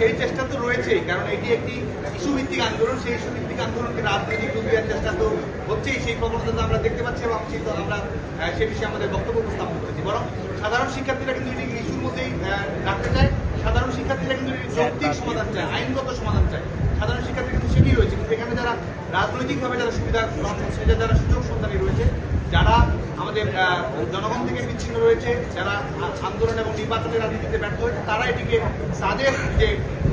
সেই চেষ্টা তো রয়েছেই কারণ এটি একটি ইস্যু ভিত্তিক আন্দোলন সেই ইস্যু ভিত্তিক আন্দোলনকে রাজনৈতিক রূপ দেওয়ার চেষ্টা তো হচ্ছেই সেই প্রবণতা তো আমরা দেখতে পাচ্ছি এবং সেই আমরা সে বিষয়ে আমাদের বক্তব্য উপস্থাপন করতেছি বরং সাধারণ শিক্ষার্থীরা কিন্তু এটি ইস্যুর মধ্যেই রাখতে চায়। সাধারণ শিক্ষার্থীরা কিন্তু এটির যৌক্তিক সমাধান চায় আইনগত সমাধান চায়। সাধারণ শিক্ষার্থী কিন্তু সেটি রয়েছে কিন্তু এখানে যারা রাজনৈতিকভাবে যারা সুবিধা গ্রহণ করছে যারা সুযোগ সন্ধানী রয়েছে যারা আমাদের জনগণ থেকে বিচ্ছিন্ন রয়েছে যারা আন্দোলন এবং নির্বাচনের রাজনীতিতে ব্যর্থ হয়েছে তারা এটিকে তাদের যে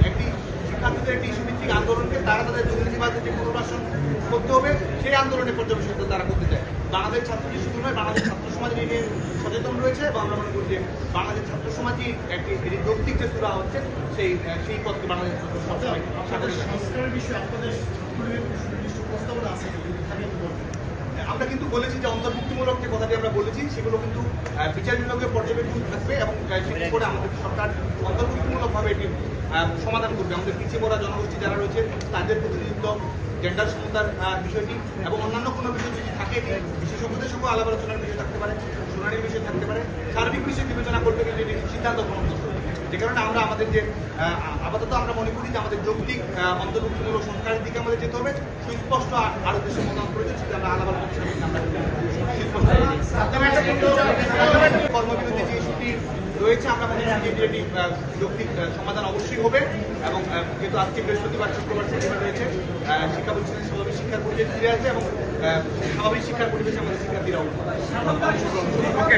একটি শিক্ষার্থীদের একটি ইস্যুভিত্তিক আন্দোলনকে তারা তাদের দুর্নীতিবাদের যে পুনর্বাসন করতে হবে সেই আন্দোলনে পর্যবেসিত তারা করতে চায় বাংলাদেশ ছাত্রী শুধু নয় বাংলাদেশ ছাত্র সমাজ নিয়ে সচেতন রয়েছে এবং আমরা মনে করি যে বাংলাদেশ ছাত্র সমাজই একটি এটি যৌক্তিক যে সুরা হচ্ছে সেই সেই পথকে বাংলাদেশ ছাত্র আপনাদের সংস্কারের বিষয়ে আপনাদের প্রস্তাবনা আছে যদি থাকে একটু বলবেন। আমরা কিন্তু বলেছি যে অন্তর্ভুক্তিমূলক যে কথাটি আমরা বলেছি, সেগুলো কিন্তু বিচার বিভাগের পর্যবেক্ষণ থাকবে এবং সেটি করে আমাদের সরকার অন্তর্ভুক্তিমূলকভাবে এটি সমাধান করবে আমাদের পিছিয়ে পড়া জনগোষ্ঠী যারা রয়েছে, তাদের প্রতিনিধিত্ব জেন্ডার সমতার বিষয়টি এবং অন্যান্য কোনো বিষয় যদি থাকে বিশেষজ্ঞদের সঙ্গে আলাপ আলোচনার বিষয় থাকতে পারে, শুনানির বিষয় থাকতে পারে, সার্বিক বিষয় বিবেচনা করতে গেলে সিদ্ধান্ত গ্রহণ করতে। যে কারণে আমরা আমাদের যে আপাতত আমরা মনে করি যে আমাদের যৌক্তিক অন্তর্ভুক্তিমূলক সংস্কারের দিকে আমাদের যেতে হবে। সুস্পষ্ট আ- আরও দেশের মতামত প্রয়োজন সেটা আমরা সাথে কর্মবিরতি যে ইস্যুটি রয়েছে, আমরা মনে করি যে যৌক্তিক সমাধান অবশ্যই হবে এবং যেহেতু আজকে বৃহস্পতিবার, শুক্রবার শনিবার রয়েছে শিক্ষা প্রতিষ্ঠানে স্বাভাবিক শিক্ষার পরিবেশ ফিরে আসবে এবং স্বাভাবিক শিক্ষার পরিবেশে আমাদের অংশগ্রহণ ওকে